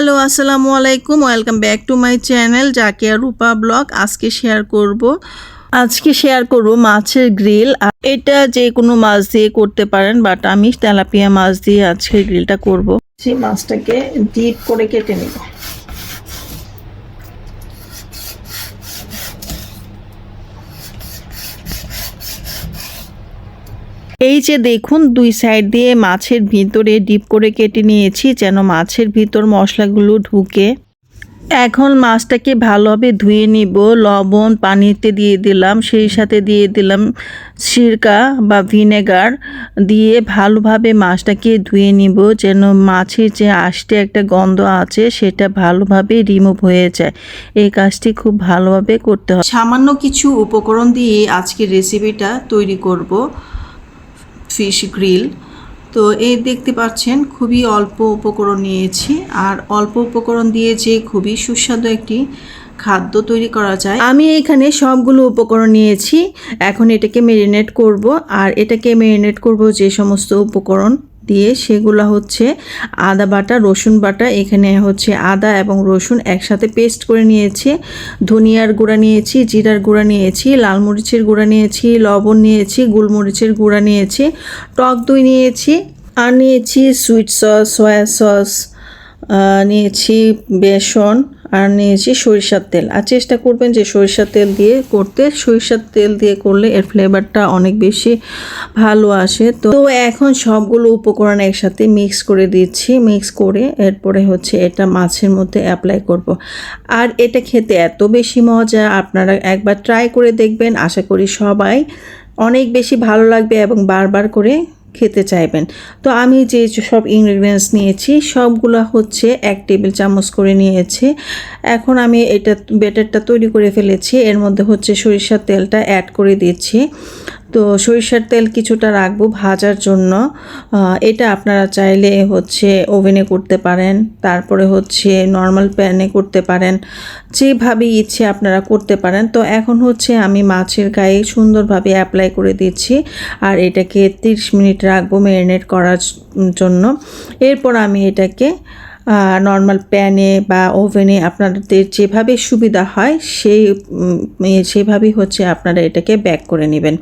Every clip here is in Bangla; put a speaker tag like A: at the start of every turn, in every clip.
A: হ্যালো, আসসালামু আলাইকুম। Welcome back to my channel Zakia Rupa blog আজকে শেয়ার করব। আজকে শেয়ার করব মাছের গ্রিল আর এটা যে কোনো মাছ দিয়ে করতে পারেন বাট আমি তেলাপিয়া মাছ দিয়ে আজকে গ্রিলটা করব। সেই মাছটাকে ডিপ করে কেটে নেব। এই যে দেখুন, দুই সাইড দিয়ে মাছের ভিতরে ডিপ করে কেটে নিয়েছি, যেন মাছের ভিতর মশলাগুলো ঢুকে। এখন মাছটাকে ভালোভাবে ধুয়ে নিব। লবণ পানিতে দিয়ে দিলাম, সেই সাথে দিয়ে দিলাম সিরকা বা ভিনেগার। দিয়ে ভালোভাবে মাছটাকে ধুয়ে নিব, যেন মাছের যে আষ্টে একটা গন্ধ আছে, সেটা ভালোভাবে রিমুভ হয়ে যায়। এই কাজটি খুব ভালোভাবে করতে হয় সামান্য কিছু উপকরণ দিয়ে আজকের রেসিপিটা তৈরি করব। Fish grill. তো এই দেখতে পাচ্ছেন, খুবই অল্প উপকরণ নিয়েছি। আর অল্প উপকরণ দিয়ে যে খুবই সুস্বাদু একটি খাদ্য তৈরি করা যায়, আমি এখানে সবগুলো উপকরণ নিয়েছি। এখন এটাকে মেরিনেট করব। আর এটাকে মেরিনেট করব যে সমস্ত উপকরণ। দিয়ে সেগুলো হচ্ছে আদা বাটা, রসুন বাটা, এখানে হচ্ছে আদা এবং রসুন একসাথে পেস্ট করে নিয়েছি। ধনিয়ার গুঁড়া নিয়েছি, জিরার গুঁড়া নিয়েছি, লাল মরিচের গুঁড়া নিয়েছি, লবণ নিয়েছি, গোলমরিচের গুঁড়া নিয়েছি, টক দই নিয়েছি, আর নিয়েছি সুইট সস সয়া সস নিয়েছি বেসন। আর নিয়েছি সরিষার তেল। আর চেষ্টা করবেন যে সরিষার তেল দিয়ে করতে। সরিষার তেল দিয়ে করলে এর ফ্লেভারটা অনেক বেশি ভালো আসে। তো এখন সবগুলো উপকরণ একসাথে মিক্স করে দিচ্ছি। মিক্স করে এরপরে হচ্ছে এটা মাছের মধ্যে অ্যাপ্লাই করব। আর এটা খেতে এত বেশি মজা। আপনারা একবার ট্রাই করে দেখবেন। আশা করি সবাই অনেক বেশি ভালো লাগবে এবং বারবার করে খেতে চাইবেন। তো আমি যে সব ইনগ্রিডিয়েন্টস নিয়েছি, সবগুলো হচ্ছে এক টেবিল চামচ করে নিয়েছি। এখন আমি এটা, ব্যাটারটা তৈরি করে ফেলেছি। এর মধ্যে হচ্ছে সরিষার তেলটা অ্যাড করে দিচ্ছি। তো সরিষার তেল কিছুটা রাখব ভাজার জন্য। এটা আপনারা চাইলে হচ্ছে ওভেনে করতে পারেন, তারপরে হচ্ছে নর্মাল প্যানে করতে পারেন, যেভাবে ইচ্ছে আপনারা করতে পারেন। তো এখন হচ্ছে আমি মাছের গায়ে সুন্দরভাবে অ্যাপ্লাই করে দিচ্ছি আর এটাকে তিরিশ মিনিট রাখব ম্যারিনেট করার জন্য। এরপর আমি এটাকে নর্মাল প্যানে বা ওভেনে আপনাদের যেভাবে সুবিধা হয়, সেই সেভাবেই হচ্ছে আপনারা এটাকে ব্যাক করে নেবেন।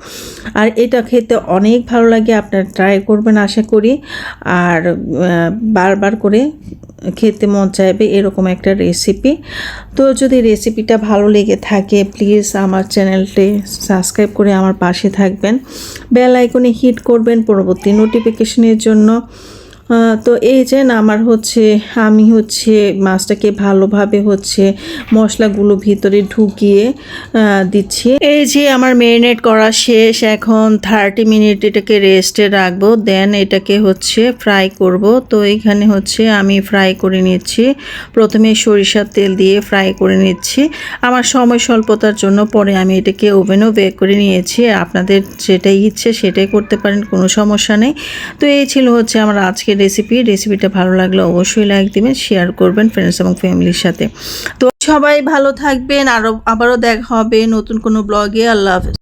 A: আর এটা খেতে অনেক ভালো লাগে, আপনারা ট্রাই করবেন আশা করি। আর বারবার করে খেতে মন চাইবে এরকম একটা রেসিপি তো যদি রেসিপিটা ভালো লেগে থাকে প্লিজ আমার চ্যানেলটি সাবস্ক্রাইব করে আমার পাশে থাকবেন। বেল আইকনে হিট করবেন পরবর্তী নোটিফিকেশনের জন্য। তো এই যে আমার হচ্ছে, আমি হচ্ছে মাছটাকে ভালোভাবে হচ্ছে মশলাগুলো ভিতরে ঢুকিয়ে দিচ্ছি। এই যে আমার মেরিনেট করা শেষ, এখন থার্টি মিনিট এটাকে রেস্টে রাখব দেন এটাকে হচ্ছে ফ্রাই করব। তো এখানে হচ্ছে আমি ফ্রাই করে নিচ্ছি, প্রথমে সরিষার তেল দিয়ে ফ্রাই করে নিচ্ছি। আমার সময় স্বল্পতার জন্য পরে আমি এটাকে ওভেনও বেক করে নিয়েছি। আপনাদের যেটাই ইচ্ছে সেটাই করতে পারেন, কোনো সমস্যা নেই। তো এই ছিল হচ্ছে আমার আজকের রেসিপি রেসিপিটা ভালো লাগলে অবশ্যই লাইক দিবেন শেয়ার করবেন ফ্রেন্ডস এবং ফ্যামিলির সাথে। তো সবাই ভালো থাকবেন আরও আবারও দেখা হবে নতুন কোনো ব্লগে আল্লাহ হাফেজ।